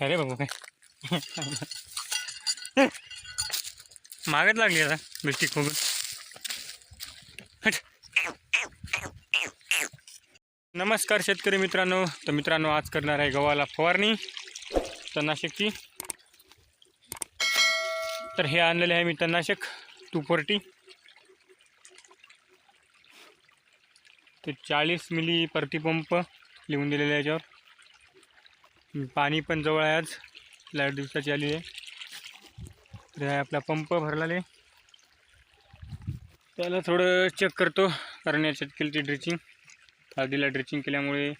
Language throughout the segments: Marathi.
अरे रे बाबू काय? मागत लागली आता बिस्टिक बघून नमस्कार शेतकरी मित्रांनो. तर मित्रांनो आज करणार आहे गव्हाला फवारणी. तणनाशकची तर हे आणलेले आहे मी तणनाशक टू फोर्टी ते चाळीस मिली प्रतिपंप लिहून दिलेले याच्यावर. पाणी पण जवळ आहे आज. लाइट दिवसाची आली आहे. तर आपला पंप भरलेला आहे. त्याला थोडं चेक करतो. कारण याच्यात केली ती ड्रिचिंग हळदीला ड्रिचिंग केल्यामुळे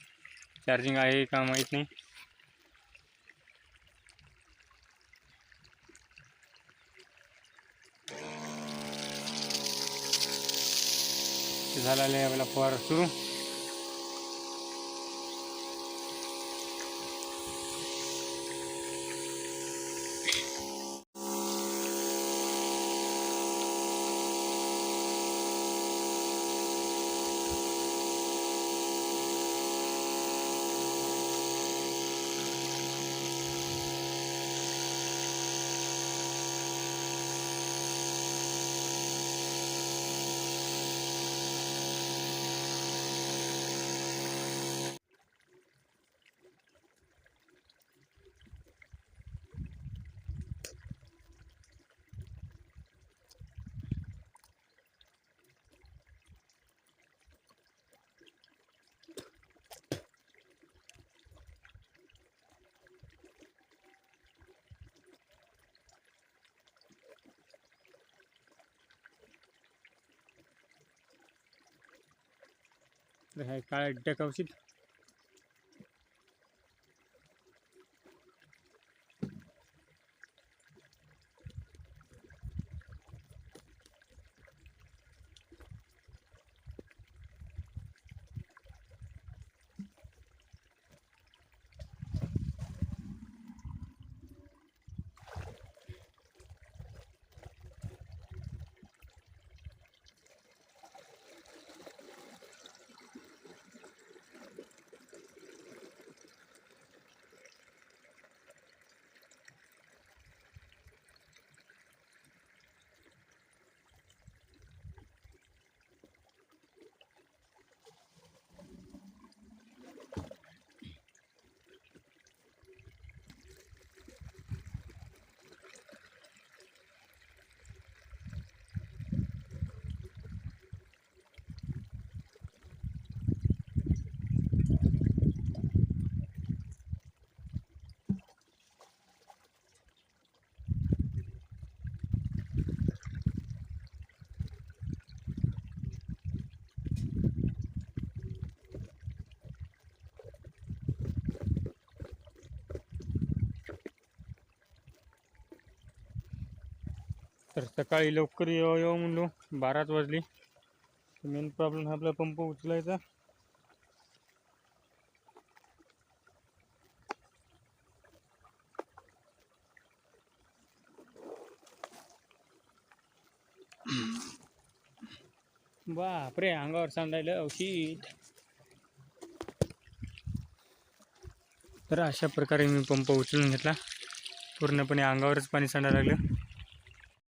चार्जिंग आहे का माहीत नाही. झालेला आहे आपला फवार सुरू. हे काळ्या डक तर सकाळी लवकर येऊ येऊ म्हणलो. बाराच वाजली. मेन प्रॉब्लेम हा आपला पंप उचलायचा बापरे अंगावर सांडायला औषध oh, तर अशा प्रकारे मी पंप उचलून घेतला. पूर्णपणे अंगावरच पाणी सांडायला लागलं.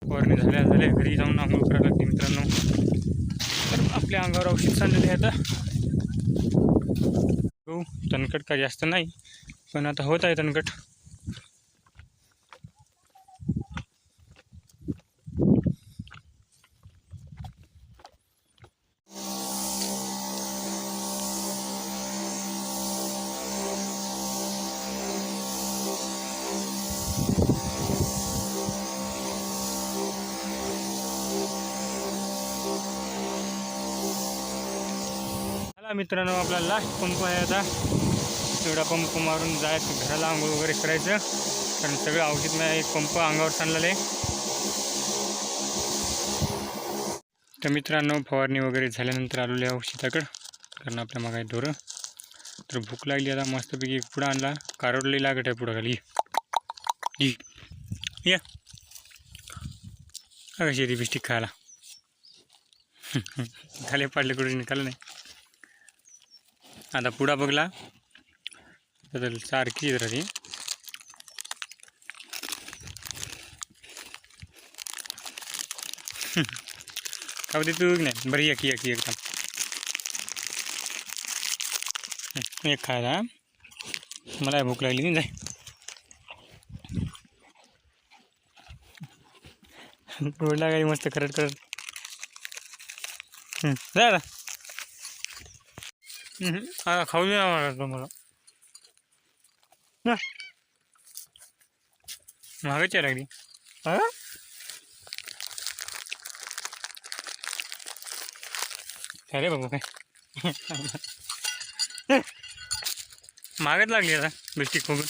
फवारणी झाल्या झाल्या. घरी जाऊन आंघोळ करायला लागते मित्रांनो. तर आपल्या अंगावर औषध सांडलेले आहे आता. हो तणकट का जास्त नाही. पण आता होत आहे तणकट चला मित्रांनो आपला लास्ट पंप आहे आता. तेवढा पंप मारून जायचं घराला आंघोळ वगैरे करायचं. कारण सगळं औषध नाही एक पंप अंगावर सांडलेलं आहे. तर मित्रांनो फवारणी वगैरे झाल्यानंतर आलेले आहे औषधाकडं कारण आपल्या मागाय ढोरं तर भूक लागली आता मस्तपैकी एक पुढं आणला. कारवडली लागत आहे पुढं खाली. या. अगं कशी बिस्टिक खायला. खाली पाडले कुठे निघालं नाही. आता पुढा बघला. तर सारखी जरा ती का होते तू नाही. बरी एक एक एकदम एक खायला. मला भूक लागली नाही जाय. पुढला काही मस्त करत करत जा खाऊ दे ना मला तो मला ना. मागच यायला लागली. हा? अरे बाबा काय? मागत लागली आता बिस्टिक बघून